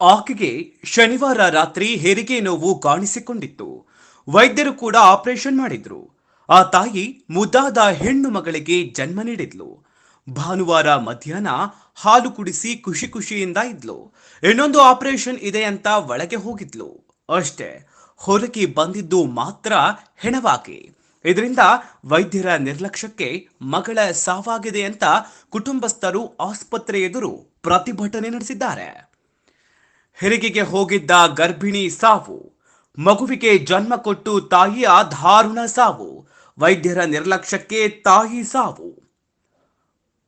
ಆಕೆಗೆ ಶನಿವಾರ ರಾತ್ರಿ ಹೆರಿಗೆ ನೋವು ಕಾಣಿಸಿಕೊಂಡಿತ್ತು. ವೈದ್ಯರು ಕೂಡ ಆಪರೇಷನ್ ಮಾಡಿದ್ರು. ಆ ತಾಯಿ ಮುದ್ದಾದ ಹೆಣ್ಣು ಮಗಳಿಗೆ ಜನ್ಮ ನೀಡಿದ್ಲು. ಭಾನುವಾರ ಮಧ್ಯಾಹ್ನ ಹಾಲು ಕುಡಿಸಿ ಖುಷಿ ಖುಷಿಯಿಂದ ಇದ್ಲು. ಇನ್ನೊಂದು ಆಪರೇಷನ್ ಇದೆ ಅಂತ ಒಳಗೆ ಹೋಗಿದ್ಲು. ಅಷ್ಟೇ, ಹೊರಗೆ ಬಂದಿದ್ದು ಮಾತ್ರ ಹೆಣವಾಗಿ. ಇದರಿಂದ ವೈದ್ಯರ ನಿರ್ಲಕ್ಷ್ಯಕ್ಕೆ ಮಗಳ ಸಾವಾಗಿದೆ ಅಂತ ಕುಟುಂಬಸ್ಥರು ಆಸ್ಪತ್ರೆ ಎದುರು ಪ್ರತಿಭಟನೆ ನಡೆಸಿದ್ದಾರೆ. ಹೆರಿಗೆಗೆ ಹೋಗಿದ್ದ ಗರ್ಭಿಣಿ ಸಾವು, ಮಗುವಿಗೆ ಜನ್ಮ ಕೊಟ್ಟು ತಾಯಿಯ ಧಾರುಣ ಸಾವು, ವೈದ್ಯರ ನಿರ್ಲಕ್ಷ್ಯಕ್ಕೆ ತಾಯಿ ಸಾವು.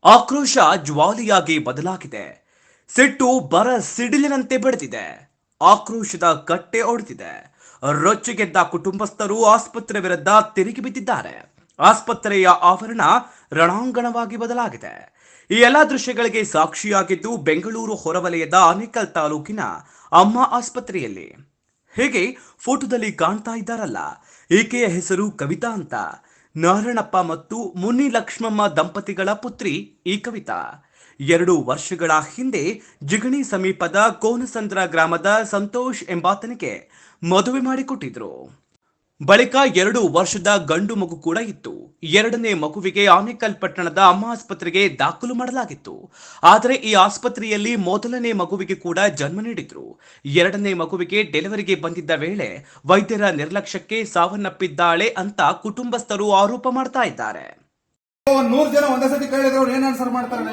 ಆಕ್ರೋಶ ಜ್ವಾಲಿಯಾಗಿ ಬದಲಾಗಿದೆ. ಸಿಟ್ಟು ಬರ ಸಿಡಿಲಿನಂತೆ ಬೆಳೆದಿದೆ. ಆಕ್ರೋಶದ ಕಟ್ಟೆ ಒಡೆದಿದೆ. ರೊಚ್ಚಿಗೆದ್ದ ಕುಟುಂಬಸ್ಥರು ಆಸ್ಪತ್ರೆ ವಿರುದ್ಧ ತಿರುಗಿ ಬಿದ್ದಿದ್ದಾರೆ. ಆಸ್ಪತ್ರೆಯ ಆವರಣ ರಣಾಂಗಣವಾಗಿ ಬದಲಾಗಿದೆ. ಈ ಎಲ್ಲಾ ದೃಶ್ಯಗಳಿಗೆ ಸಾಕ್ಷಿಯಾಗಿದ್ದು ಬೆಂಗಳೂರು ಹೊರವಲಯದ ಆನೇಕಲ್ ತಾಲೂಕಿನ ಅಮ್ಮ ಆಸ್ಪತ್ರೆಯಲ್ಲಿ. ಹೇಗೆ ಫೋಟೋದಲ್ಲಿ ಕಾಣ್ತಾ ಇದ್ದಾರಲ್ಲ, ಈಕೆಯ ಹೆಸರು ಕವಿತಾ ಅಂತ. ನಾರಾಯಣಪ್ಪ ಮತ್ತು ಮುನಿ ಲಕ್ಷ್ಮಮ್ಮ ದಂಪತಿಗಳ ಪುತ್ರಿ ಈ ಕವಿತಾ. ಎರಡು ವರ್ಷಗಳ ಹಿಂದೆ ಜಿಗಣಿ ಸಮೀಪದ ಕೋನಸಂದ್ರ ಗ್ರಾಮದ ಸಂತೋಷ್ ಎಂಬಾತನಿಗೆ ಮದುವೆ ಮಾಡಿಕೊಟ್ಟಿದ್ರು. ಬಳಿಕ ಎರಡು ವರ್ಷದ ಗಂಡು ಮಗು ಕೂಡ ಇತ್ತು. ಎರಡನೇ ಮಗುವಿಗೆ ಆನೇಕಲ್ ಪಟ್ಟಣದ ಅಮ್ಮ ಆಸ್ಪತ್ರೆಗೆ ದಾಖಲು ಮಾಡಲಾಗಿತ್ತು. ಆದರೆ ಈ ಆಸ್ಪತ್ರೆಯಲ್ಲಿ ಮೊದಲನೇ ಮಗುವಿಗೆ ಕೂಡ ಜನ್ಮ ನೀಡಿದ್ರು. ಎರಡನೇ ಮಗುವಿಗೆ ಡೆಲಿವರಿಗೆ ಬಂದಿದ್ದ ವೇಳೆ ವೈದ್ಯರ ನಿರ್ಲಕ್ಷ್ಯಕ್ಕೆ ಸಾವನ್ನಪ್ಪಿದ್ದಾಳೆ ಅಂತ ಕುಟುಂಬಸ್ಥರು ಆರೋಪ ಮಾಡ್ತಾ ಇದ್ದಾರೆ. ಜನ ಒಂದೇ ಸತಿ ಏನ್ ಆನ್ಸರ್ ಮಾಡ್ತಾರೆ?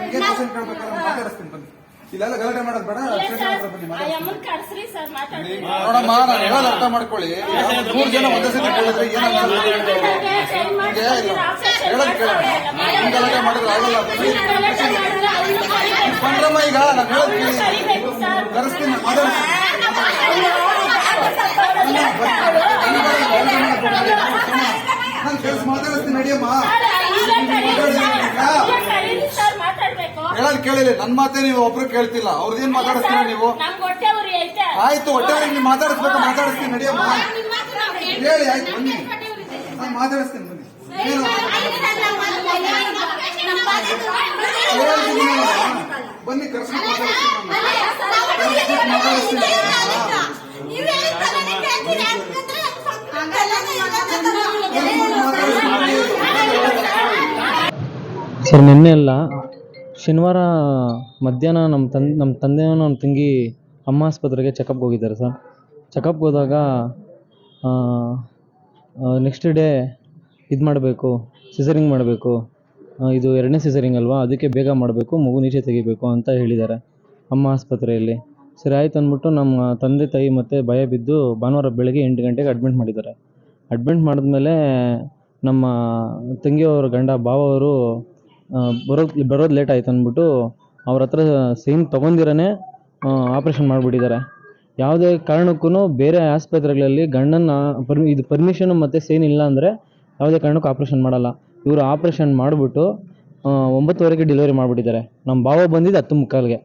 ನನಗೆ ಕ್ವಶನ್ ಕೇಳ್ಬೇಕಾದ್ರೆ ಮಾತಾಡಿಸ್ತೀನಿ ಬನ್ನಿ ಇಲ್ಲೆಲ್ಲ ಗಲಾಟೆ ಮಾಡೋದು ಬೇಡ. ಅರ್ಚನೆ ಮಾಡೋದು ಬನ್ನಿ ಮಾತಾಡಿ. ಅಮ್ಮನ್ ಕರ್ಸ್ರಿ ಸರ್ ಮಾತಾಡ್ತೀನಿ. ನೋಡಮ್ಮ ನಾನು ಹೇಳೋದು ಅರ್ಥ ಮಾಡ್ಕೊಳ್ಳಿ. ಒಂದ್ ನೂರ್ ಜನ ಒಂದೇ ಸತಿ ಕೇಳಿದ್ರೆ ಏನ್ ಆನ್ಸರ್ ನಿಮ್ಗೆ ಹೇಳೋದು ಕೇಳ ನಿಮ್ ಗಲಾಟೆ ಮಾಡಿದ್ರೆ ಆಗಲ್ಲ ಬಂದ್ರಮ್ಮ ಈಗ ನಾನು ಹೇಳೋದು ಕೇಳಿ. ಕರೆಸ್ತೀನಿ ನಾನು ಮಾತಾಡ್ತೀನಿ ನಾನು ಕೆಲಸ ಮಾತಾಡಿಸ್ತೀನಿ ನಡಿಯಮ್ಮ ಸರ್ ಮಾತಾಡ್ಬೇಕು ಹೇಳೋದು ಕೇಳಿಲ್ಲ ನನ್ನ ಮಾತೇ ನೀವು ಒಬ್ರು ಕೇಳ್ತಿಲ್ಲ ಅವ್ರದ್ದೇನ್ ಮಾತಾಡಿಸ್ತೀರ ನೀವು ನಮ್ಗೆ ಹೊಟ್ಟೆ ಐತೆ ಆಯ್ತು ಹೊಟ್ಟೆ ನೀವು ಮಾತಾಡಿಸ್ಬೇಕು ಮಾತಾಡಿಸ್ತೀನಿ ನಡಿಯಮ್ಮ ಹೇಳಿ ಆಯ್ತು ಬನ್ನಿ ನಾನು ಮಾತಾಡಿಸ್ತೀನಿ ಬನ್ನಿ. ಬನ್ನಿ. ಮಾತಾಡಿಸ್ತೀನಿ ಸರ್ ನಿನ್ನೆ ಅಲ್ಲ ಶನಿವಾರ ಮಧ್ಯಾಹ್ನ ನಮ್ಮ ತಂದೆ ನಮ್ಮ ತಂದೆಯೂ ನಮ್ಮ ತಂಗಿ ಅಮ್ಮ ಆಸ್ಪತ್ರೆಗೆ ಚೆಕಪ್ಗೆ ಹೋಗಿದ್ದಾರೆ ಸರ್. ಚೆಕಪ್ಗೆ ಹೋದಾಗ ನೆಕ್ಸ್ಟ್ ಡೇ ಇದು ಮಾಡಬೇಕು ಸಿಸರಿಂಗ್ ಮಾಡಬೇಕು. ಇದು ಎರಡನೇ ಸಿಸರಿಂಗ್ ಅಲ್ವಾ? ಅದಕ್ಕೆ ಬೇಗ ಮಾಡಬೇಕು, ಮಗು ನೀಚೆ ತೆಗಿಬೇಕು ಅಂತ ಹೇಳಿದ್ದಾರೆ ಅಮ್ಮ ಆಸ್ಪತ್ರೆಯಲ್ಲಿ. ಸರಿ, ಆಯ್ತು ಅಂದ್ಬಿಟ್ಟು ನಮ್ಮ ತಂದೆ, ತಾಯಿ ಮತ್ತು ಭಯ ಬಿದ್ದು ಭಾನುವಾರ ಬೆಳಗ್ಗೆ ಎಂಟು ಗಂಟೆಗೆ ಅಡ್ಮಿಟ್ ಮಾಡಿದ್ದಾರೆ. ಅಡ್ಮಿಟ್ ಮಾಡಿದ್ಮೇಲೆ ನಮ್ಮ ತಂಗಿಯವರ ಗಂಡ ಬಾವ ಅವರು ಬರೋದು ಬರೋದು ಲೇಟ್ ಆಯ್ತು ಅಂದ್ಬಿಟ್ಟು ಅವ್ರ ಹತ್ರ ಸೈನ್ ತೊಗೊಂದಿರೇ ಆಪ್ರೇಷನ್ ಮಾಡಿಬಿಟ್ಟಿದ್ದಾರೆ. ಯಾವುದೇ ಕಾರಣಕ್ಕೂ ಬೇರೆ ಆಸ್ಪತ್ರೆಗಳಲ್ಲಿ ಗಂಡನ ಪರ್ಮಿ ಇದು ಪರ್ಮಿಷನ್ ಮತ್ತು ಸೈನ್ ಇಲ್ಲ ಅಂದರೆ ಯಾವುದೇ ಕಾರಣಕ್ಕೂ ಆಪ್ರೇಷನ್ ಮಾಡಲ್ಲ. ಇವರು ಆಪ್ರೇಷನ್ ಮಾಡಿಬಿಟ್ಟು ಒಂಬತ್ತುವರೆಗೆ ಡೆಲಿವರಿ ಮಾಡಿಬಿಟ್ಟಿದ್ದಾರೆ. ನಮ್ಮ ಭಾವ ಬಂದಿದ್ದು ಹತ್ತು ಮುಕ್ಕಾಲ್ಗೆ.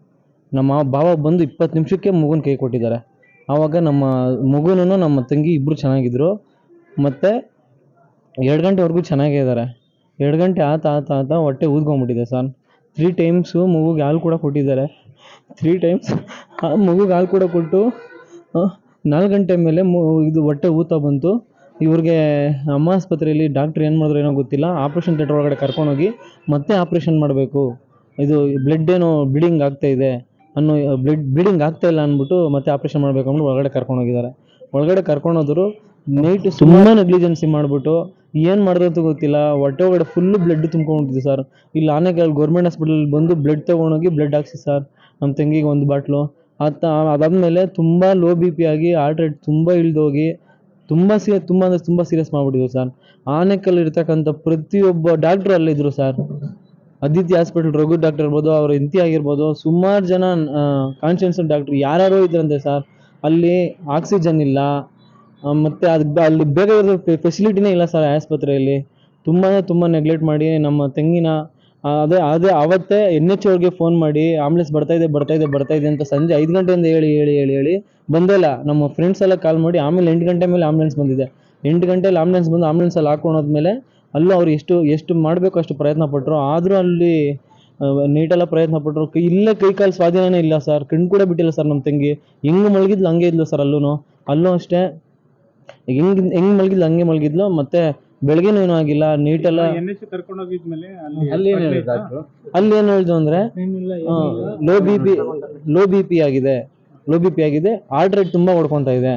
ನಮ್ಮ ಭಾವ ಬಂದು ಇಪ್ಪತ್ತು ನಿಮಿಷಕ್ಕೆ ಮಗುನ ಕೈ ಕೊಟ್ಟಿದ್ದಾರೆ. ಆವಾಗ ನಮ್ಮ ಮಗುನೂ ನಮ್ಮ ತಂಗಿ ಇಬ್ಬರು ಚೆನ್ನಾಗಿದ್ರು. ಮತ್ತು, ಎರಡು ಗಂಟೆವರೆಗೂ ಚೆನ್ನಾಗೇ ಇದ್ದಾರೆ. ಎರಡು ಗಂಟೆ ಆತ ಆತ ಆತ ಹೊಟ್ಟೆ ಊದ್ಕೊಂಬಿಟ್ಟಿದೆ ಸರ್. ತ್ರೀ ಟೈಮ್ಸು ಮಗುಗೆ ಹಾಲು ಕೂಡ ಕೊಟ್ಟಿದ್ದಾರೆ. ತ್ರೀ ಟೈಮ್ಸ್ ಆ ಮಗುಗೆ ಹಾಲು ಕೂಡ ಕೊಟ್ಟು ನಾಲ್ಕು ಗಂಟೆ ಮೇಲೆ ಇದು ಹೊಟ್ಟೆ ಊತ ಬಂತು. ಇವ್ರಿಗೆ ಅಮ್ಮ ಆಸ್ಪತ್ರೆಯಲ್ಲಿ ಡಾಕ್ಟ್ರ್ ಏನು ಮಾಡಿದ್ರು ಏನೋ ಗೊತ್ತಿಲ್ಲ. ಆಪ್ರೇಷನ್ ಥಿಯೇಟ್ರ್ ಒಳಗಡೆ ಕರ್ಕೊಂಡೋಗಿ ಮತ್ತೆ ಆಪ್ರೇಷನ್ ಮಾಡಬೇಕು. ಇದು ಬ್ಲಡ್ ಏನೋ ಬ್ಲೀಡಿಂಗ್ ಆಗ್ತಾ ಇದೆ ಅನ್ನೋ ಬ್ಲಡ್ ಬ್ಲೀಡಿಂಗ್ ಆಗ್ತಾ ಇಲ್ಲ ಅಂದ್ಬಿಟ್ಟು ಮತ್ತೆ ಆಪ್ರೇಷನ್ ಮಾಡಬೇಕು ಅಂದ್ಬಿಟ್ಟು ಒಳಗಡೆ ಕರ್ಕೊಂಡೋಗಿದ್ದಾರೆ. ಒಳಗಡೆ ಕರ್ಕೊಂಡೋದ್ರು ನೈಟ್ ತುಂಬ ನೆಗ್ಲಿಜೆನ್ಸಿ ಮಾಡಿಬಿಟ್ಟು ಏನು ಮಾಡಿದೆ ಅಂತ ಗೊತ್ತಿಲ್ಲ. ಹೊಟ್ಟೆ ಒಳಗಡೆ ಫುಲ್ಲು ಬ್ಲಡ್ ತುಂಬ್ಕೊಂಡ್ಬಿಟ್ಟಿದೆ ಸರ್ ಇಲ್ಲಿ ಆನೇಕಲ್ ಗೌರ್ಮೆಂಟ್ ಹಾಸ್ಪಿಟಲ್ ಬಂದು ಬ್ಲಡ್ ತೊಗೊಂಡೋಗಿ ಬ್ಲಡ್ ಹಾಕ್ಸಿ ಸರ್ ನಮ್ಮ ತಂಗಿಗೆ ಒಂದು ಬಾಟ್ಲು. ಆತ ಅದಾದಮೇಲೆ ತುಂಬ ಲೋ ಬಿ ಪಿ ಆಗಿ ಹಾರ್ಟ್ ರೇಟ್ ತುಂಬ ಇಳಿದೋಗಿ ತುಂಬ ಸಿ, ತುಂಬ ಅಂದರೆ ತುಂಬ ಸೀರಿಯಸ್ ಮಾಡಿಬಿಟ್ಟಿದ್ರು ಸರ್ ಆನೇಕಲ್ ಇರ್ತಕ್ಕಂಥ ಪ್ರತಿಯೊಬ್ಬ doctor ಅಲ್ಲಿದ್ದರು sir Aditya hospital Raghu doctor ಇರ್ಬೋದು, ಅವ್ರ ಇಂತಿ ಆಗಿರ್ಬೋದು, ಸುಮಾರು ಜನ ಕಾನ್ಶಿಯನ್ಸ್ ಡಾಕ್ಟ್ರು ಯಾರ್ಯಾರೋ ಇದ್ರಂತೆ ಸರ್ ಅಲ್ಲಿ ಆಕ್ಸಿಜನ್ ಇಲ್ಲ. ಮತ್ತೆ ಅದು ಅಲ್ಲಿ ಬೇಗ ಇರೋ ಫೆಸಿಲಿಟಿನೇ ಇಲ್ಲ ಸರ್ ಆಸ್ಪತ್ರೆಯಲ್ಲಿ. ತುಂಬಾ ತುಂಬ ನೆಗ್ಲೆಕ್ಟ್ ಮಾಡಿ ನಮ್ಮ ತೆಂಗಿನ ಅದೇ ಅದೇ ಆವತ್ತೇ ಎನ್ ಎಚ್ ಅವ್ರಿಗೆ ಫೋನ್ ಮಾಡಿ ಆಂಬುಲೆನ್ಸ್ ಇದೆ, ಬರ್ತಾ ಇದೆ ಅಂತ ಸಂಜೆ ಐದು ಗಂಟೆಯಿಂದ ಹೇಳಿ ಹೇಳಿ ಹೇಳಿ ಹೇಳಿ ಬಂದಿಲ್ಲ ನಮ್ಮ ಫ್ರೆಂಡ್ಸ್ ಎಲ್ಲ ಕಾಲ್ ಮಾಡಿ, ಆಮೇಲೆ ಎಂಟು ಗಂಟೆ ಮೇಲೆ ಆಂಬುಲೆನ್ಸ್ ಬಂದಿದೆ. ಎಂಟು ಗಂಟೆಲಿ ಆಂಬುಲೆನ್ಸ್ ಬಂದು ಆಂಬುಲೆನ್ಸ್ ಅಲ್ಲಿ ಹೋದ್ಮೇಲೆ ಅಲ್ಲೂ ಅವ್ರು ಎಷ್ಟು ಎಷ್ಟು ಮಾಡಬೇಕು ಅಷ್ಟು ಪ್ರಯತ್ನ ಪಟ್ಟರು ಆದರೂ ಅಲ್ಲಿ ನೀಟೆಲ್ಲ ಪ್ರಯತ್ನ ಪಟ್ಟರು ಇಲ್ಲೇ ಕೈ ಕಾಲು ಸ್ವಾಧೀನನೇ ಇಲ್ಲ ಸರ್ ಕಣ್ಣು ಕೂಡ ಬಿಟ್ಟಿಲ್ಲ ಸರ್ ನಮ್ಮ ತಂಗಿ. ಹೆಂಗೆ ಮಲಗಿದ್ಲು ಹಂಗೆ ಇದ್ಲು ಸರ್ ಅಲ್ಲೂ ಅಲ್ಲೂ ಅಷ್ಟೇ. ಹೆಂಗ್ ಹೆಂಗ್ ಮಲಗಿದ್ಲು ಹಂಗೆ ಮಲಗಿದ್ಲು ಮತ್ತೆ ಬೆಳಗ್ಗೆನೂ ಏನೂ ಆಗಿಲ್ಲ ನೀಟ್ ಎಲ್ಲ ಎಚ್ ಕರ್ಕೊಂಡು ಹೋಗಿದ್ಮೇಲೆ ಅಲ್ಲಿ ಅಲ್ಲಿ ಏನ್ ಹೇಳಿದ್ರು ಅಲ್ಲಿ ಏನು ಹೇಳಿದ್ರು ಅಂದ್ರೆ low B P low B P ಆಗಿದೆ. ಲೋ ಬಿ ಪಿ ಆಗಿದೆ. ಹಾರ್ಟ್ ರೇಟ್ ತುಂಬಾ ಹೊಡ್ಕೊಂತ ಇದೆ.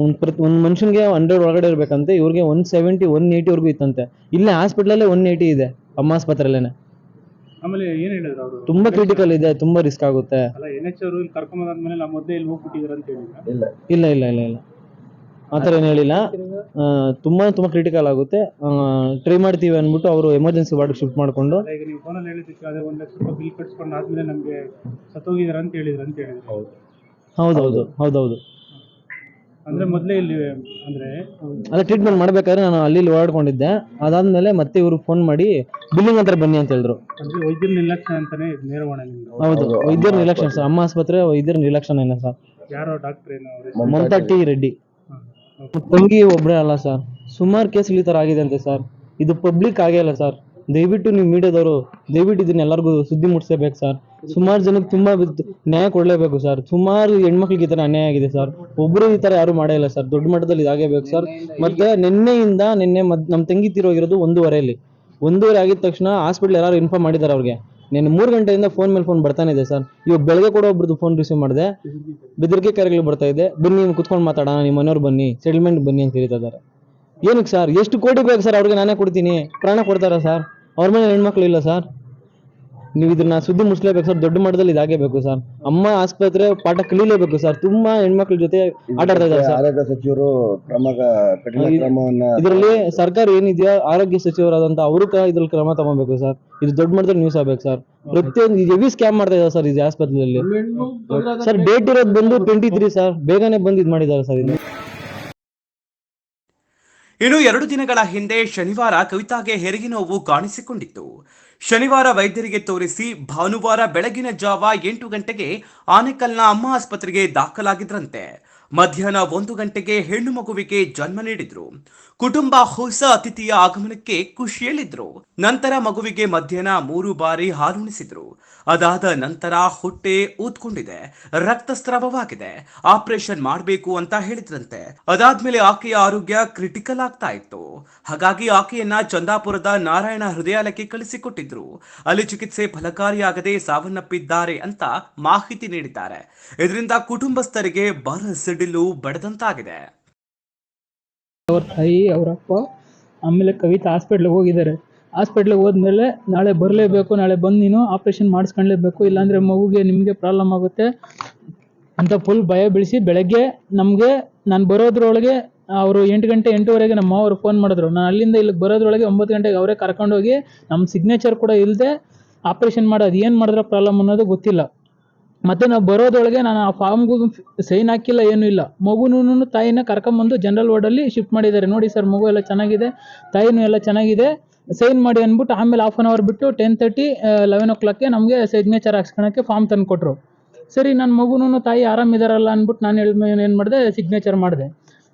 ಒಂದು ಪ್ರತಿ ಒಂದು ಮನುಷ್ಯನಿಗೆ ಹಂಡ್ರೆಡ್ ಒಳಗಡೆ ಇರ್ಬೇಕಂತೆ ಇವ್ರಿಗೆ ಒನ್ ಸೆವೆಂಟಿ ಒನ್ ಏಯ್ಟಿವರೆಗೂ ಇತ್ತಂತೆ. ಇಲ್ಲೇ ಹಾಸ್ಪಿಟ್ಲಲ್ಲೇ ಒನ್ ಏಯ್ಟಿ ಇದೆ ಅಮ್ಮ ಆಸ್ಪತ್ರೆಲ್ಲೇನೆ ಆಮೇಲೆ ಏನ್ ಹೇಳಿದ್ರು ಅವರು? ತುಂಬಾ ಕ್ರಿಟಿಕಲ್ ಇದೆ ತುಂಬಾ ರಿಸ್ಕ್ ಆಗುತ್ತೆ. ಅಲ್ಲ ಎನ್ ಎಚ್ ಅವರು ಇಲ್ಲಿ ಕರ್ಕೊಂಡ್ ಬಂದಾದ್ಮೇಲೆ ನಮ್ಮ ಮೊದಲೇ ಇಲ್ಲಿ ಹೋಗ್ಬಿಟ್ಟಿದ್ರು ಅಂತ ಹೇಳಿದ್ರು? ಇಲ್ಲ ಇಲ್ಲ ಇಲ್ಲ ಇಲ್ಲ. ಆ ಥರ ಏನು ಹೇಳಿಲ್ಲ. ತುಂಬ ತುಂಬಾ ತುಂಬಾ ಕ್ರಿಟಿಕಲ್ ಆಗುತ್ತೆ. ಟ್ರೈ ಮಾಡ್ತೀವಿ ಅಂದ್ಬಿಟ್ಟು ಅವರು ಎಮರ್ಜೆನ್ಸಿ ವಾರ್ಡ್ ಶಿಫ್ಟ್ ಮಾಡಿಕೊಂಡು. ಈಗ ನೀವು ಫೋನಲ್ಲಿ ಹೇಳಿದ್ದಕ್ಕೆ ಅದೇ ಒಂದು ಲಕ್ಷ ರೂಪಾಯಿ ಬಿಲ್ ಕಟ್ಸ್ಕೊಂಡು ಆದ್ಮೇಲೆ ನಮಗೆ ಸತ್ತೋಗಿದಾರ ಅಂತ ಹೇಳಿದ್ರು ಅಂತ ಹೇಳಿದ್ರು. ಹೌದೌದು ಹೌದೌದು. ಅಂದ್ರೆ ಮೊದಲೇ ಇಲ್ಲಿ ಅಂದ್ರೆ ಅದೇ ಟ್ರೀಟ್ಮೆಂಟ್ ಮಾಡ್ಬೇಕಾದ್ರೆ ನಾನು ಅಲ್ಲಿ ಇಲ್ಲಿ ಓಡಾಡ್ಕೊಂಡಿದ್ದೆ. ಅದಾದ್ಮೇಲೆ ಮತ್ತೆ ಇವರು ಫೋನ್ ಮಾಡಿ ಬಿಲ್ಲಿಂಗ್ ಹತ್ರ ಬನ್ನಿ ಅಂತ ಹೇಳಿದ್ರು. ಅಂದ್ರೆ ವೈದ್ಯರ ನಿರ್ಲಕ್ಷ್ಯ ಅಂತಾನೆ ಇದು ನೇರವಾಣೆ ನಿಮ್ದು. ಹೌದು ವೈದ್ಯರ ನಿರ್ಲಕ್ಷಣ ಸರ್. ಅಮ್ಮ ಆಸ್ಪತ್ರೆ ವೈದ್ಯರ ನಿರ್ಲಕ್ಷಣ ಇಲ್ಲ ಸರ್. ಯಾರೋ ಡಾಕ್ಟರ್ ಏನೋ ಅವ್ರ ಮಮತಾ ಟಿ. ರೆಡ್ಡಿ. ತಂಗಿ ಒಬ್ಬರೇ ಅಲ್ಲ ಸರ್ ಸುಮಾರು ಕೇಸ್ ಈ ಥರ ಆಗಿದೆ ಅಂತೆ ಸರ್ ಇದು ಪಬ್ಲಿಕ್ ಆಗೇ ಇಲ್ಲ ಸರ್ ದಯವಿಟ್ಟು ನೀವು ಮೀಡಿಯಾದವರು, ದಯವಿಟ್ಟು ಇದನ್ನ ಎಲ್ಲರಿಗೂ ಸುದ್ದಿ ಮುಟ್ಟಿಸಬೇಕು ಸರ್ ಸುಮಾರು ಜನಕ್ಕೆ ತುಂಬಾ ನ್ಯಾಯ ಕೊಡಲೇಬೇಕು ಸರ್ ಸುಮಾರು ಹೆಣ್ಮಕ್ಳಿಗೆ ಈ ಥರ ಅನ್ಯಾಯ ಆಗಿದೆ ಸರ್ ಒಬ್ಬರು ಈ ಥರ ಯಾರು ಮಾಡೇ ಇಲ್ಲ ಸರ್ ದೊಡ್ಡ ಮಟ್ಟದಲ್ಲಿ ಇದಾಗೇಬೇಕು ಸರ್ ಮತ್ತೆ ನಿನ್ನೆಯಿಂದ, ನಿನ್ನೆ ಮದ್ ನಮ್ಮ ತಂಗಿ ತೀರೋಗಿರೋದು ಒಂದೂವರೆಯಲ್ಲಿ ಒಂದೂವರೆ ಆಗಿದ ತಕ್ಷಣ ಹಾಸ್ಪಿಟ್ಲ್ ಯಾರು ಇನ್ಫಾರ್ಮ್ ಮಾಡಿದ್ದಾರೆ ಅವ್ರಿಗೆ. నేను ಮೂರು ಗಂಟೆಯಿಂದ ಫೋನ್ ಮೇಲೆ ಫೋನ್ ಬರ್ತಾನೆ ಇದೆ ಸರ್. ಇವಾಗ ಬೆಳಗ್ಗೆ ಕೂಡ ಒಬ್ರದ್ದು ಫೋನ್ ರಿಸೀವ್ ಮಾಡಿದೆ. ಬೆದರಿಕೆ ಕರೆಗಳು ಬರ್ತಾ ಇದೆ. ಬನ್ನಿ ಕುತ್ಕೊಂಡು ಮಾತಾಡೋಣ, ನಿಮ್ಮ ಮನೆಯವ್ರು ಬನ್ನಿ ಸೆಟಲ್ಮೆಂಟ್ ಬನ್ನಿ ಅಂತ ಹೇಳ್ತಾ ಇದ್ದಾರೆ ಏನಕ್ಕೆ ಸರ್? ಎಷ್ಟು ಕೋಟಿ ಬೇಕು ಸರ್? ಅವ್ರಿಗೆ ನಾನೇ ಕೊಡ್ತೀನಿ. ಪ್ರಾಣ ಕೊಡ್ತಾರಾ ಸರ್? ಅವ್ರ ಮನೇಲಿ ಹೆಣ್ಮಕ್ಳು ಇಲ್ಲ ಸರ್? ನೀವು ಇದನ್ನ ಸುದ್ದಿ ಮುಚ್ಚಲೇಬೇಕು ಸರ್ ದೊಡ್ಡ ಮಟ್ಟದಲ್ಲಿ ಇದಾಗಬೇಕು ಸರ್ ಅಮ್ಮ ಆಸ್ಪತ್ರೆ ಪಾಠ ಕಲೀಲೇಬೇಕು ಸರ್ ತುಂಬಾ ಹೆಣ್ಮಕ್ಳ ಜೊತೆ ಆಟಾಡ್ತಾ ಇದ್ದಾರೆ ಸರ್ ಆರೋಗ್ಯ ಸಚಿವರು ಕ್ರಮ ಕಠಿಣ ಕ್ರಮವನ್ನ ಇದರಲ್ಲಿ ಸರ್ಕಾರ ಏನಿದೆಯಾ ಆರೋಗ್ಯ ಸಚಿವರಾದಂತ ಅವರು ಇದ್ರಲ್ಲಿ ಕ್ರಮ ತಗೋಬೇಕು ಸರ್ ಇದು ದೊಡ್ಡ ಮಟ್ಟದಲ್ಲಿ ನ್ಯೂಸ್ ಆಗ್ಬೇಕು ಸರ್ ಪ್ರತಿಯೊಂದು ಹೆವಿ ಸ್ಕ್ಯಾಮ್ ಮಾಡ್ತಾ ಇದ್ದಾರೆ ಸರ್ ಇದು ಆಸ್ಪತ್ರೆಯಲ್ಲಿ. ಸರ್ ಡೇಟ್ ಇರೋದು ಬಂದು ಟ್ವೆಂಟಿ ತ್ರೀ ಸರ್ ಬೇಗನೆ ಬಂದು ಇದು ಮಾಡಿದ್ದಾರೆ ಸರ್ ಇದು ಇನ್ನು ಎರಡು ದಿನಗಳ ಹಿಂದೆ ಶನಿವಾರ ಕವಿತಾಗೆ ಹೆರಿಗೆ ನೋವು ಕಾಣಿಸಿಕೊಂಡಿತ್ತು. ಶನಿವಾರ ವೈದ್ಯರಿಗೆ ತೋರಿಸಿ ಭಾನುವಾರ ಬೆಳಗಿನ ಜಾವ ಎಂಟು ಗಂಟೆಗೆ ಆನೇಕಲ್ನ ಅಮ್ಮ ಆಸ್ಪತ್ರೆಗೆ ದಾಖಲಾಗಿದ್ರಂತೆ. ಮಧ್ಯಾಹ್ನ ಒಂದು ಗಂಟೆಗೆ ಹೆಣ್ಣು ಮಗುವಿಗೆ ಜನ್ಮ ನೀಡಿದ್ರು. ಕುಟುಂಬ ಹೊಸ ಅತಿಥಿಯ ಆಗಮನಕ್ಕೆ ಖುಷಿಯಲ್ಲಿದ್ರು. ನಂತರ ಮಗುವಿಗೆ ಮಧ್ಯಾಹ್ನ ಮೂರು ಬಾರಿ ಹಾಲುಣಿಸಿದ್ರು ಅದಾದ ನಂತರ ಹೊಟ್ಟೆ ಊದ್ಕೊಂಡಿದೆ. ರಕ್ತಸ್ರಾವವಾಗಿದೆ. ಆಪರೇಷನ್ ಮಾಡಬೇಕು ಅಂತ ಹೇಳಿದ್ರಂತೆ. ಅದಾದ್ಮೇಲೆ ಆಕೆಯ ಆರೋಗ್ಯ ಕ್ರಿಟಿಕಲ್ ಆಗ್ತಾ ಇತ್ತು. ಹಾಗಾಗಿ ಆಕೆಯನ್ನ ಚಂದಾಪುರದ ನಾರಾಯಣ ಹೃದಯಾಲಯಕ್ಕೆ ಕಳಿಸಿಕೊಟ್ಟಿದ್ರು. ಅಲ್ಲಿ ಚಿಕಿತ್ಸೆ ಫಲಕಾರಿಯಾಗದೆ ಸಾವನ್ನಪ್ಪಿದ್ದಾರೆ ಅಂತ ಮಾಹಿತಿ ನೀಡಿದ್ದಾರೆ. ಇದರಿಂದ ಕುಟುಂಬಸ್ಥರಿಗೆ ಬರ ಸಿಡಿಲು ಬಡದಂತಾಗಿದೆ. ಅವ್ರ ತಾಯಿ, ಅವ್ರ ಅಪ್ಪ, ಆಮೇಲೆ ಕವಿತಾ ಹಾಸ್ಪಿಟ್ಲಿಗೆ ಹೋಗಿದ್ದಾರೆ. ಹಾಸ್ಪಿಟ್ಲಿಗೆ ಹೋದ್ಮೇಲೆ ನಾಳೆ ಬರಲೇಬೇಕು, ನಾಳೆ ಬಂದು ನೀನು ಆಪ್ರೇಷನ್ ಮಾಡಿಸ್ಕೊಳ್ಲೇಬೇಕು, ಇಲ್ಲಾಂದರೆ ಮಗುಗೆ ನಿಮಗೆ ಪ್ರಾಬ್ಲಮ್ ಆಗುತ್ತೆ ಅಂತ ಫುಲ್ ಭಯ ಬೀಳಿಸಿ ಬೆಳಗ್ಗೆ ನಮಗೆ ನಾನು ಬರೋದ್ರೊಳಗೆ ಅವರು ಎಂಟು ಗಂಟೆ, ಎಂಟೂವರೆಗೆ ನಮ್ಮ ಅವರು ಫೋನ್ ಮಾಡಿದ್ರು. ನಾನು ಅಲ್ಲಿಂದ ಇಲ್ಲಿಗೆ ಬರೋದ್ರೊಳಗೆ ಒಂಬತ್ತು ಗಂಟೆಗೆ ಅವರೇ ಕರ್ಕೊಂಡೋಗಿ ನಮ್ಮ ಸಿಗ್ನೇಚರ್ ಕೂಡ ಇಲ್ಲದೆ ಆಪ್ರೇಷನ್ ಮಾಡೋದು ಏನು ಮಾಡಿದ್ರೆ ಪ್ರಾಬ್ಲಮ್ ಅನ್ನೋದು ಗೊತ್ತಿಲ್ಲ. ಮತ್ತೆ ನಾವು ಬರೋದೊಳಗೆ ನಾನು ಆ ಫಾರ್ಮ್ಗೂ ಸೈನ್ ಹಾಕಿಲ್ಲ, ಏನೂ ಇಲ್ಲ. ಮಗುನೂ ತಾಯಿನ ಕರ್ಕೊಂಬಂದು ಜನರಲ್ ವಾರ್ಡಲ್ಲಿ ಶಿಫ್ಟ್ ಮಾಡಿದ್ದಾರೆ. ನೋಡಿ ಸರ್ ಮಗು ಎಲ್ಲ ಚೆನ್ನಾಗಿದೆ, ತಾಯಿನೂ ಎಲ್ಲ ಚೆನ್ನಾಗಿದೆ. ಸೈನ್ ಮಾಡಿ ಅಂದ್ಬಿಟ್ಟು ಆಮೇಲೆ ಹಾಫ್ ಆನ್ ಅವರ್ ಬಿಟ್ಟು ಟೆನ್ ತರ್ಟಿ ಲೆವೆನ್ ಓ ಕ್ಲಾಕ್ಗೆ ನಮಗೆ ಸಿಗ್ನೇಚರ್ ಹಾಕ್ಸ್ಕೊಳಕ್ಕೆ ಫಾರ್ಮ್ ತಂದು ಕೊಟ್ಟರು ಸರಿ ನನ್ನ ಮಗುನೂ ತಾಯಿ ಆರಾಮಿದಾರಲ್ಲ ಅಂದ್ಬಿಟ್ಟು ನಾನು ಏನು ಮಾಡಿದೆ ಸಿಗ್ನೇಚರ್ ಮಾಡಿದೆ.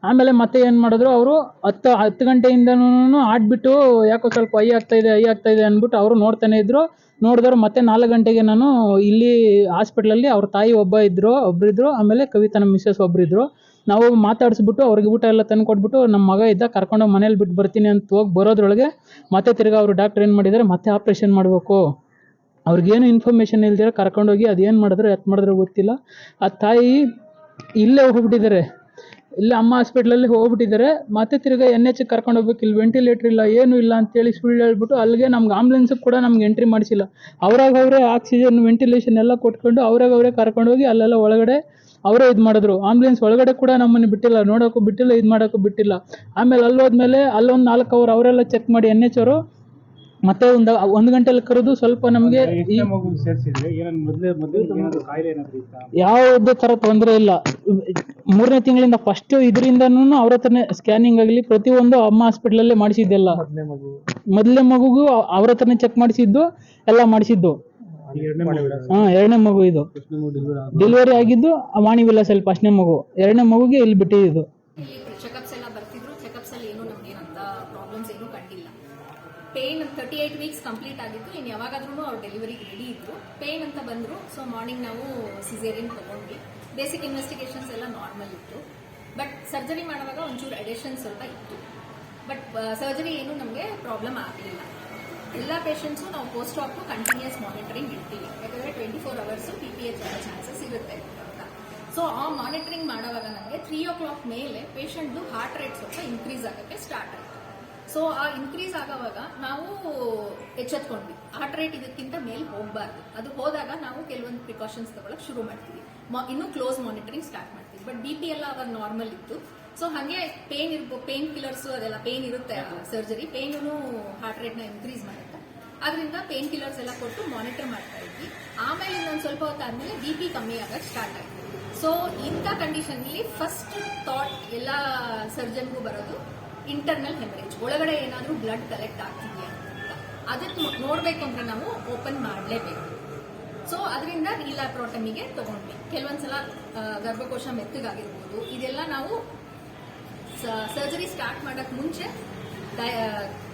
ಆಮೇಲೆ ಮತ್ತೆ ಏನು ಮಾಡಿದ್ರು ಅವರು ಹತ್ತು ಹತ್ತು ಗಂಟೆಯಿಂದನೂ ಆಡ್ಬಿಟ್ಟು ಯಾಕೋ ಸ್ವಲ್ಪ ಐ ಆಗ್ತಾ ಐ ಆಗ್ತಾ ಅಂದ್ಬಿಟ್ಟು ಅವರು ನೋಡ್ತಾನೆ ಇದ್ದರು ನೋಡಿದ್ರು ಮತ್ತೆ ನಾಲ್ಕು ಗಂಟೆಗೆ ನಾನು ಇಲ್ಲಿ ಹಾಸ್ಪಿಟ್ಲಲ್ಲಿ ಅವ್ರ ತಾಯಿ ಒಬ್ಬ ಇದ್ದರು ಒಬ್ರಿದ್ರು, ಆಮೇಲೆ ಕವಿತಾ ನಮ್ಮ ಮಿಸ್ಸಸ್ ಒಬ್ಬರಿದ್ರು ನಾವು ಮಾತಾಡಿಸ್ಬಿಟ್ಟು ಅವ್ರಿಗೆ ಊಟ ಎಲ್ಲ ತಂದು ಕೊಟ್ಬಿಟ್ಟು ನಮ್ಮ ಮಗ ಇದ್ದ ಕರ್ಕೊಂಡೋಗಿ ಮನೇಲಿ ಬಿಟ್ಟು ಬರ್ತೀನಿ ಅಂತ ಹೋಗಿ ಬರೋದ್ರೊಳಗೆ ಮತ್ತೆ ತಿರ್ಗಿ ಅವರು ಡಾಕ್ಟ್ರ್ ಏನು ಮಾಡಿದ್ದಾರೆ ಮತ್ತೆ ಆಪ್ರೇಷನ್ ಮಾಡಬೇಕು. ಅವ್ರಿಗೇನು ಇನ್ಫಾರ್ಮೇಷನ್ ಇಲ್ದಿರ ಕರ್ಕೊಂಡೋಗಿ ಅದೇನು ಮಾಡಿದ್ರು, ಎತ್ ಮಾಡಿದ್ರು ಗೊತ್ತಿಲ್ಲ. ಆ ತಾಯಿ ಇಲ್ಲೇ ಹೋಗ್ಬಿಟ್ಟಿದ್ದಾರೆ ಇಲ್ಲೇ, ಅಮ್ಮ ಹಾಸ್ಪಿಟ್ಲಲ್ಲಿ ಹೋಗ್ಬಿಟ್ಟಿದ್ದಾರೆ. ಮತ್ತೆ ತಿರ್ಗಾ ಎನ್ ಎಚ್ ಕರ್ಕೊಂಡು ಹೋಗ್ಬೇಕು. ಇಲ್ಲಿ ವೆಂಟಿಲೇಟರ್ ಇಲ್ಲ, ಏನು ಇಲ್ಲ ಅಂತೇಳಿ ಸುಳ್ಳು ಹೇಳ್ಬಿಟ್ಟು ಅಲ್ಲಿಗೆ ನಮ್ಗೆ ಆಂಬುಲೆನ್ಸ್ ಕೂಡ ನಮ್ಗೆ ಎಂಟ್ರಿ ಮಾಡಿಸಿಲ್ಲ. ಅವ್ರಾಗ ಅವರೇ ಆಕ್ಸಿಜನ್ ವೆಂಟಿಲೇಷನ್ ಎಲ್ಲ ಕೊಟ್ಕೊಂಡು ಅವ್ರಾಗ ಅವರೇ ಕರ್ಕೊಂಡೋಗಿ ಅಲ್ಲೆಲ್ಲ ಒಳಗಡೆ ಅವರೇ ಇದು ಮಾಡಿದ್ರು. ಆಂಬುಲೆನ್ಸ್ ಒಳಗಡೆ ಕೂಡ ನಮ್ಮನ್ನು ಬಿಟ್ಟಿಲ್ಲ. ನೋಡೋಕ್ಕೂ ಬಿಟ್ಟಿಲ್ಲ, ಇದು ಮಾಡೋಕ್ಕೂ ಬಿಟ್ಟಿಲ್ಲ. ಆಮೇಲೆ ಅಲ್ಲೋದ್ಮೇಲೆ ಅಲ್ಲೊಂದು ನಾಲ್ಕು ಅವರ್ ಅವರೆಲ್ಲ ಚೆಕ್ ಮಾಡಿ ಎನ್ ಎಚ್ ಅವರು. ಮತ್ತೆ ಒಂದು ಒಂದು ಗಂಟೆಲಿ ಕರೆದು ಸ್ವಲ್ಪ ನಮಗೆ ಯಾವುದೇ ತರ ತೊಂದರೆ ಇಲ್ಲ. ಮೂರನೇ ತಿಂಗಳಿಂದ ಫಸ್ಟ್ ಇದರಿಂದನೂ ಅವ್ರ ಹತ್ರನೇ ಸ್ಕ್ಯಾನಿಂಗ್ ಆಗಲಿ ಪ್ರತಿಯೊಂದು ಅಮ್ಮ ಹಾಸ್ಪಿಟ್ಲಲ್ಲೇ ಮಾಡಿಸಿದ್ದೆಲ್ಲ. ಮೊದಲನೇ ಮಗುಗೂ ಅವ್ರ ಹತ್ರನೇ ಚೆಕ್ ಮಾಡಿಸಿದ್ದು ಎಲ್ಲ ಮಾಡಿಸಿದ್ದು. ಹಾ ಎರಡನೇ ಮಗು ಇದು. ಡೆಲಿವರಿ ಆಗಿದ್ದು ವಾಣಿ ವಿಲಾಸಲ್ಲಿ ಫಸ್ಟ್ನೇ ಮಗು. ಎರಡನೇ ಮಗುಗೆ ಇಲ್ಲಿ ಬಿಟ್ಟಿದ್ದು. ಅಂತ ತರ್ಟಿ ಏಯ್ಟ್ ವೀಕ್ಸ್ ಕಂಪ್ಲೀಟ್ ಆಗಿತ್ತು. ಇನ್ನು ಯಾವಾಗಾದ್ರೂ ಅವ್ರು ಡೆಲಿವರಿಗೆ ರೆಡಿ ಇದ್ರು. ಪೇನ್ ಅಂತ ಬಂದರು. ಸೊ ಮಾರ್ನಿಂಗ್ ನಾವು ಸಿಸೇರಿಯನ್ ತಗೊಂಡ್ವಿ. ಬೇಸಿಕ್ ಇನ್ವೆಸ್ಟಿಗೇಷನ್ಸ್ ಎಲ್ಲ ನಾರ್ಮಲ್ ಇತ್ತು. ಬಟ್ ಸರ್ಜರಿ ಮಾಡುವಾಗ ಒಂಚೂರು ಅಡಿಷನ್ ಸ್ವಲ್ಪ ಇತ್ತು. ಬಟ್ ಸರ್ಜರಿ ಏನು ನಮಗೆ ಪ್ರಾಬ್ಲಮ್ ಆಗಲಿಲ್ಲ. ಎಲ್ಲ ಪೇಷಂಟ್ಸು ನಾವು ಪೋಸ್ಟ್ ಆಫ್ ಕಂಟಿನ್ಯೂಸ್ ಮಾನಿಟರಿಂಗ್ ಇರ್ತೀವಿ ಯಾಕಂದರೆ twenty four hours P P H ಆಗೋ ಚಾನ್ಸಸ್ ಇರುತ್ತೆ ಸೊ ಆ ಮಾನಿಟರಿಂಗ್ ಮಾಡೋವಾಗ ನನಗೆ ತ್ರೀ ಓ ಕ್ಲಾಕ್ ಮೇಲೆ ಪೇಷಂಟ್ದು ಹಾರ್ಟ್ ರೇಟ್ ಸ್ವಲ್ಪ ಇನ್ಕ್ರೀಸ್ ಆಗೋಕ್ಕೆ ಸ್ಟಾರ್ಟ್ ಆಯಿತು ಸೊ ಆ ಇನ್ಕ್ರೀಸ್ ಆಗೋವಾಗ ಎಚ್ಚೆತ್ಕೊಂಡ್ವಿ. ಹಾರ್ಟ್ ರೇಟ್ ಇದಕ್ಕಿಂತ ಮೇಲೆ ಹೋಗಬಾರ್ದು. ಅದು ಹೋದಾಗ ನಾವು ಕೆಲವೊಂದು ಪ್ರಿಕಾಷನ್ಸ್ ತಗೊಳಕ್ ಶುರು ಮಾಡ್ತೀವಿ. ಇನ್ನೂ ಕ್ಲೋಸ್ ಮಾನಿಟರಿಂಗ್ ಸ್ಟಾರ್ಟ್ ಮಾಡ್ತೀವಿ. ಬಟ್ ಬಿ ಪಿ ಎಲ್ಲ ಅವಾಗ ನಾರ್ಮಲ್ ಇತ್ತು. ಸೊ ಹಾಗೆ ಪೇನ್ ಇರ್ಬೋದು ಪೇನ್ ಕಿಲ್ಲರ್ಸ್ ಅದೆಲ್ಲ ಪೇನ್ ಇರುತ್ತೆ ಸರ್ಜರಿ ಪೇನು ಹಾರ್ಟ್ ರೇಟ್ನ ಇನ್ಕ್ರೀಸ್ ಮಾಡುತ್ತೆ. ಅದರಿಂದ ಪೇನ್ ಕಿಲ್ಲರ್ಸ್ ಎಲ್ಲ ಕೊಟ್ಟು ಮಾನಿಟರ್ ಮಾಡ್ತಾ ಇದ್ವಿ. ಆಮೇಲೆ ಇನ್ನೊಂದು ಸ್ವಲ್ಪ ಹೊತ್ತಾದ್ಮೇಲೆ ಬಿ ಪಿ ಕಮ್ಮಿ ಆಗಕ್ಕೆ ಸ್ಟಾರ್ಟ್ ಆಯಿತು. ಸೊ ಇಂಥ ಕಂಡೀಷನ್ಲಿ ಫಸ್ಟ್ ಥಾಟ್ ಎಲ್ಲ ಸರ್ಜನ್ಗೂ ಬರೋದು ಇಂಟರ್ನಲ್ ಹೆಮರೇಜ್ ಒಳಗಡೆ ಏನಾದರೂ ಬ್ಲಡ್ ಕಲೆಕ್ಟ್ ಆಗ್ತಿದೆಯಾ ಅದಕ್ಕೆ ನೋಡಬೇಕು ಅಂದ್ರೆ ನಾವು ಓಪನ್ ಮಾಡಲೇಬೇಕು. ಸೊ ಅದರಿಂದ ಈ ಲ್ಯಾಪ್ರೋಟಮಿಗೆ ತಗೊಂಡ್ವಿ. ಕೆಲವೊಂದ್ಸಲ ಗರ್ಭಕೋಶ ಮೆತ್ತಗಾಗಿರ್ಬೋದು. ಇದೆಲ್ಲ ನಾವು ಸರ್ಜರಿ ಸ್ಟಾರ್ಟ್ ಮಾಡಕ್ ಮುಂಚೆ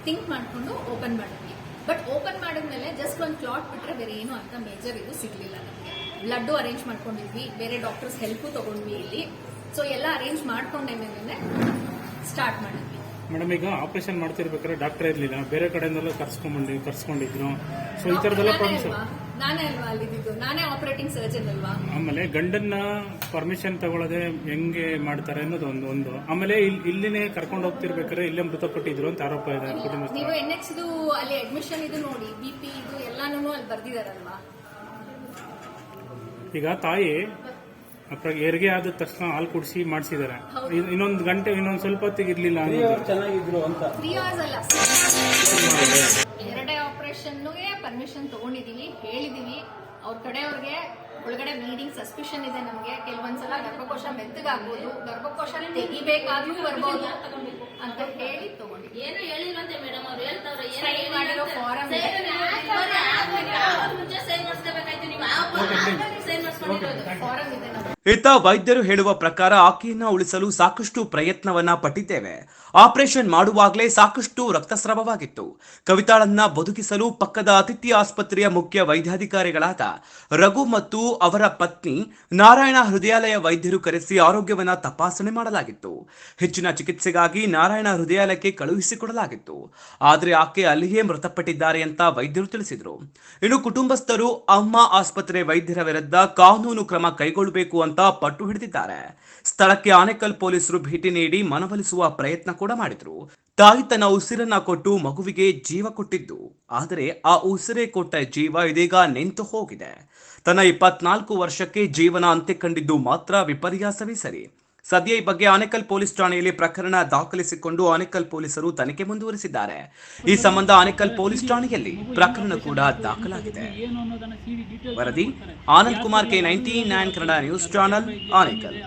ಥಿಂಕ್ ಮಾಡಿಕೊಂಡು ಓಪನ್ ಮಾಡಿದ್ವಿ. ಬಟ್ ಓಪನ್ ಮಾಡಿದ್ಮೇಲೆ ಜಸ್ಟ್ ಒಂದು ಕ್ಲಾಟ್ ಬಿಟ್ರೆ ಬೇರೆ ಏನು ಅಂತ ಮೇಜರ್ ಇದು ಸಿಗ್ಲಿಲ್ಲ ನಮಗೆ. ಬ್ಲಡ್ಡು ಅರೇಂಜ್ ಮಾಡ್ಕೊಂಡಿದ್ವಿ. ಬೇರೆ ಡಾಕ್ಟರ್ಸ್ ಹೆಲ್ಪು ತಗೊಂಡ್ವಿ ಇಲ್ಲಿ. ಸೊ ಎಲ್ಲ ಅರೇಂಜ್ ಮಾಡ್ಕೊಂಡೆ ಮೇಲೆ ಸ್ಟಾರ್ಟ್ ಮಾಡಿದ್ವಿ. ಮೇಡಮ್ ಈಗ ಆಪರೇಷನ್ ಮಾಡ್ತಿರ್ಬೇಕಾದ್ರೆ ಡಾಕ್ಟರ್ ಇರ್ಲಿಲ್ಲ. ಬೇರೆ ಕಡೆಯಿಂದೆಲ್ಲ ಕರ್ಸ್ಕೊಂಡ್ಬಂದು ಕರ್ಸ್ಕೊಂಡಿದ್ರು. ಸೊ ಈ ತರದೆಲ್ಲ ಪ್ರಾಬ್ಲಮ್ಸ್ ನಾನೇ ಅಲ್ವಾ ಅಲ್ಲಿದ್ದು ನಾನೇ ಆಪರೇಟಿಂಗ್ ಸರ್ಜನ್ ಅಲ್ವಾ? ಆಮೇಲೆ ಗಂಡನ್ನ ಪರ್ಮಿಷನ್ ತಗೊಳ್ಳದೆ ಹೆಂಗೆ ಮಾಡ್ತಾರೆ ಅನ್ನೋದು ಒಂದು ಒಂದು. ಆಮೇಲೆ ಇಲ್- ಇಲ್ಲಿನೇ ಕರ್ಕೊಂಡು ಹೋಗ್ತಿರ್ಬೇಕಾದ್ರೆ ಇಲ್ಲೇ ಮೃತಪಟ್ಟಿದ್ರು ಅಂತ ಆರೋಪ ಇದೆ ಕುಟುಂಬಸ್ಥರು. ನೀವು ಎನ್ ಎಕ್ಸ್ ಅಲ್ಲಿ ಅಡ್ಮಿಷನ್ ಇದು ನೋಡಿ ಬಿ ಪಿ ಇದು ಎಲ್ಲಾನು ಅಲ್ಲಿ ಬರ್ದಿದಾರಲ್ವಾ? ಈಗ ತಾಯಿ ಅಪ್ರ- ಹೆರಿಗೆ ಆದ ತಕ್ಷಣ ಹಾಲು ಕುಡಿಸಿ ಮಾಡಿಸಿದ್ದಾರೆ ಇನ್ನೊಂದು ಗಂಟೆ ಇನ್ನೊಂದು ಸ್ವಲ್ಪ ಹೊತ್ತಿಗೆ ಇರ್ಲಿಲ್ಲ ಚೆನ್ನಾಗಿದ್ರು ಅಂತ. ತ್ರೀ ಅವರ್ಸ್ ಅಲ್ಲ. ಎರಡೇ ಆಪರೇಷನ್ಗೆ ಪರ್ಮಿಷನ್ ತಗೊಂಡಿದೀವಿ ಹೇಳಿದೀವಿ. ಅವ್ರ ಕಡೆಯವ್ರಿಗೆ ಒಳಗಡೆ ಬ್ಲೀಡಿಂಗ್ ಸಸ್ಪಿಷನ್ ಇದೆ ನಮಗೆ. ಕೆಲವೊಂದ್ಸಲ ಗರ್ಭಕೋಶ ಮೆತ್ತಗಾಗ್ಬೋದು ಗರ್ಭಕೋಶ ತೆಗಿಬೇಕಾದ್ರೂ ಬರ್ಬೋದು ಅಂತ ಹೇಳಿ ತಗೊಂಡಿದ್ವಿ. ಏನು ಹೇಳಿಲ್ವಂತೆ ಮೇಡಮ್ ಅವ್ರು ಹೇಳ್ತಾವ್ರೆ ಏನು ಮಾಡಿರೋ ಫಾರಂ ಇದೆ. ಮುಂಚೆ ಸೈನ್ ಮಾಡಿಸ್ಕೋಬೇಕಾಯ್ತು ನೀವು ಸೈನ್ ಮಾಡಿಸ್ಕೊಂಡಿರೋದು. ಫಾರಂ ಇದೆ ನಮ್ಗೆ. ಇತ್ತ ವೈದ್ಯರು ಹೇಳುವ ಪ್ರಕಾರ ಆಕೆಯನ್ನ ಉಳಿಸಲು ಸಾಕಷ್ಟು ಪ್ರಯತ್ನವನ್ನ ಪಟ್ಟಿದ್ದೇವೆ. ಆಪರೇಷನ್ ಮಾಡುವಾಗಲೇ ಸಾಕಷ್ಟು ರಕ್ತಸ್ರಾವವಾಗಿತ್ತು. ಕವಿತಾಳನ್ನ ಬದುಕಿಸಲು ಪಕ್ಕದ ಅತಿಥಿ ಆಸ್ಪತ್ರೆಯ ಮುಖ್ಯ ವೈದ್ಯಾಧಿಕಾರಿಗಳಾದ ರಘು ಮತ್ತು ಅವರ ಪತ್ನಿ ನಾರಾಯಣ ಹೃದಯಾಲಯ ವೈದ್ಯರು ಕರೆಸಿ ಆರೋಗ್ಯವನ್ನ ತಪಾಸಣೆ ಮಾಡಲಾಗಿತ್ತು. ಹೆಚ್ಚಿನ ಚಿಕಿತ್ಸೆಗಾಗಿ ನಾರಾಯಣ ಹೃದಯಾಲಯಕ್ಕೆ ಕಳುಹಿಸಿಕೊಡಲಾಗಿತ್ತು. ಆದರೆ ಆಕೆ ಅಲ್ಲಿಯೇ ಮೃತಪಟ್ಟಿದ್ದಾರೆ ಅಂತ ವೈದ್ಯರು ತಿಳಿಸಿದರು. ಇನ್ನು ಕುಟುಂಬಸ್ಥರು ಅಮ್ಮ ಆಸ್ಪತ್ರೆ ವೈದ್ಯರ ವಿರುದ್ಧ ಕಾನೂನು ಕ್ರಮ ಕೈಗೊಳ್ಳಬೇಕು ಅಂತ ಪಟ್ಟು ಹಿಡಿದಿದ್ದಾರೆ. ಸ್ಥಳಕ್ಕೆ ಆನೇಕಲ್ ಪೊಲೀಸರು ಭೇಟಿ ನೀಡಿ ಮನವೊಲಿಸುವ ಪ್ರಯತ್ನ ಕೂಡ ಮಾಡಿದ್ರು. ತಾಯಿ ತನ್ನ ಉಸಿರನ್ನ ಕೊಟ್ಟು ಮಗುವಿಗೆ ಜೀವ ಕೊಟ್ಟಿದ್ದು. ಆದರೆ ಆ ಉಸಿರೇ ಕೊಟ್ಟ ಜೀವ ಇದೀಗ ನಿಂತು ಹೋಗಿದೆ. ತನ್ನ ಇಪ್ಪತ್ನಾಲ್ಕು ವರ್ಷಕ್ಕೆ ಜೀವನ ಅಂತ್ಯ ಕಂಡಿದ್ದು ಮಾತ್ರ ವಿಪರ್ಯಾಸವೇ ಸರಿ. ಸದ್ಯ ಈ ಬಗ್ಗೆ ಆನೇಕಲ್ ಪೊಲೀಸ್ ಠಾಣೆಯಲ್ಲಿ ಪ್ರಕರಣ ದಾಖಲಿಸಿಕೊಂಡು ಆನೇಕಲ್ ಪೊಲೀಸರು ತನಿಖೆ ಮುಂದುವರಿಸಿದ್ದಾರೆ. ಈ ಸಂಬಂಧ ಆನೇಕಲ್ ಪೊಲೀಸ್ ಠಾಣೆಯಲ್ಲಿ ಪ್ರಕರಣ ಕೂಡ ದಾಖಲಾಗಿದೆ. ವರದಿ Anand Kumar K ninety nine Kannada news channel, Anekal.